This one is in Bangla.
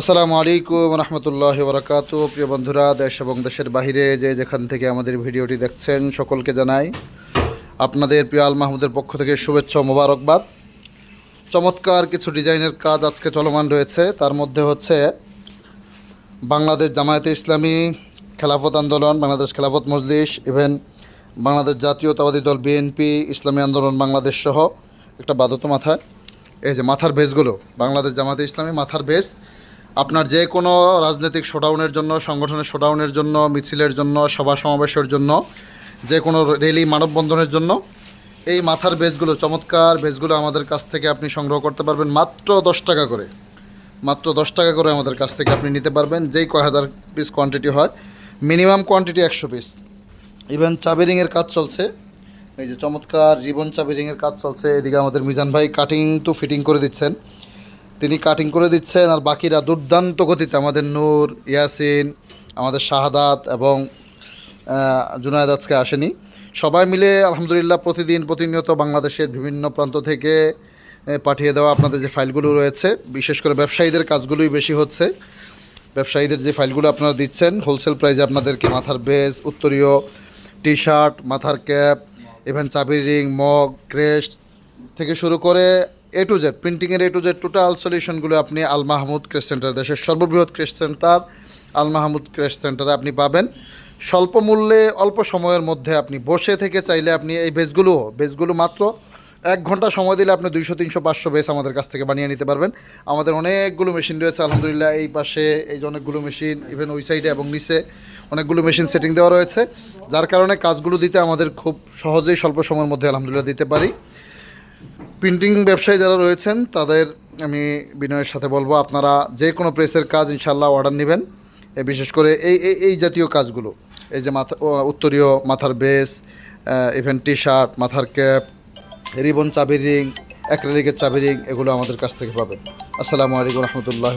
আসসালামু আলাইকুম রহমতুল্লাহ বরকাত প্রিয় বন্ধুরা, দেশ এবং দেশের বাহিরে যে যেখান থেকে আমাদের ভিডিওটি দেখছেন, সকলকে জানাই আপনাদের প্রিয় আল মাহমুদের পক্ষ থেকে শুভেচ্ছা মোবারকবাদ। চমৎকার কিছু ডিজাইনের কাজ আজকে চলমান রয়েছে। তার মধ্যে হচ্ছে বাংলাদেশ জামায়াতে ইসলামী খেলাফত আন্দোলন, বাংলাদেশ খেলাফত মজলিস, ইভেন বাংলাদেশ জাতীয়তাবাদী দল বিএনপি ইসলামী আন্দোলন, বাংলাদেশ সহ একটা বাদত মাথায় এই যে মাথার বেসগুলো বাংলাদেশ জামাতে ইসলামী মাথার বেস আপনার যে কোনো রাজনৈতিক শোডাউনের জন্য, সংগঠনের শোডাউনের জন্য, মিছিলের জন্য, সভা সমাবেশের জন্য, যে কোনো র্যালি মানববন্ধনের জন্য, এই মাথার বেজগুলো, চমৎকার বেজগুলো আমাদের কাছ থেকে আপনি সংগ্রহ করতে পারবেন মাত্র দশ টাকা করে। মাত্র দশ টাকা করে আমাদের কাছ থেকে আপনি নিতে পারবেন, যেই কয় হাজার পিস কোয়ান্টিটি হয়। মিনিমাম কোয়ান্টিটি একশো পিস ইভেন চাবিরিংয়ের কাজ চলছে। এই যে চমৎকার রিবন চাবিরিংয়ের কাজ চলছে। এদিকে আমাদের মিজান ভাই কাটিং টু ফিটিং করে দিচ্ছেন। তিনি কাটিং করে দিচ্ছেন আর বাকিরা দুর্দান্ত গতিতে আমাদের নূর, ইয়াসিন, আমাদের শাহাদাত এবং জুনায়েদ আজকে আসেনি। সবাই মিলে আলহামদুলিল্লাহ প্রতিদিন প্রতিনিয়ত বাংলাদেশের বিভিন্ন প্রান্ত থেকে পাঠিয়ে দেওয়া আপনাদের যে ফাইলগুলো রয়েছে, বিশেষ করে ব্যবসায়ীদের কাজগুলোই বেশি হচ্ছে। ব্যবসায়ীদের যে ফাইলগুলো আপনারা দিচ্ছেন হোলসেল প্রাইসে আপনাদেরকে মাথার বেস উত্তরীয় টি শার্ট মাথার ক্যাপ ইভেন চাবি রিং মগ ক্রেস্ট থেকে শুরু করে এ টু জেড প্রিন্টিংয়ের এ টু জেড টোটাল সলিউশনগুলো আপনি আল মাহমুদ ক্রেস্ট সেন্টার, দেশের সর্ববৃহৎ crest centre, Al Mahmud crest সেন্টারে আপনি পাবেন। স্বল্প মূল্যে, অল্প সময়ের মধ্যে আপনি বসে থেকে চাইলে আপনি এই বেসগুলো বেসগুলো মাত্র এক ঘণ্টা সময় দিলে আপনি দুইশো, তিনশো, পাঁচশো বেস আমাদের কাছ থেকে বানিয়ে নিতে পারবেন। আমাদের অনেকগুলো মেশিন রয়েছে, আলহামদুলিল্লাহ এই পাশে, এই যে অনেকগুলো মেশিন ইভেন ওই সাইডে এবং নিচে অনেকগুলো মেশিন সেটিং দেওয়া রয়েছে। যার কারণে কাজগুলো দিতে আমাদের খুব সহজেই স্বল্প সময়ের মধ্যে আলহামদুলিল্লাহ দিতে পারি। প্রিন্টিং ব্যবসায়ী যারা রয়েছেন, তাদের আমি বিনয়ের সাথে বলব, আপনারা যে কোনো প্রেসের কাজ ইনশাল্লাহ অর্ডার নেবেন। বিশেষ করে এই এই এই জাতীয় কাজগুলো, এই যে মাথা উত্তরীয় মাথার বেস ইভেন টি শার্ট মাথার ক্যাপ রিবন চাবি রিং অ্যাক্রেলিকের চাবি রিং এগুলো আমাদের কাছ থেকে পাবেন। আসসালামু আলাইকুম রহমতুল্লাহ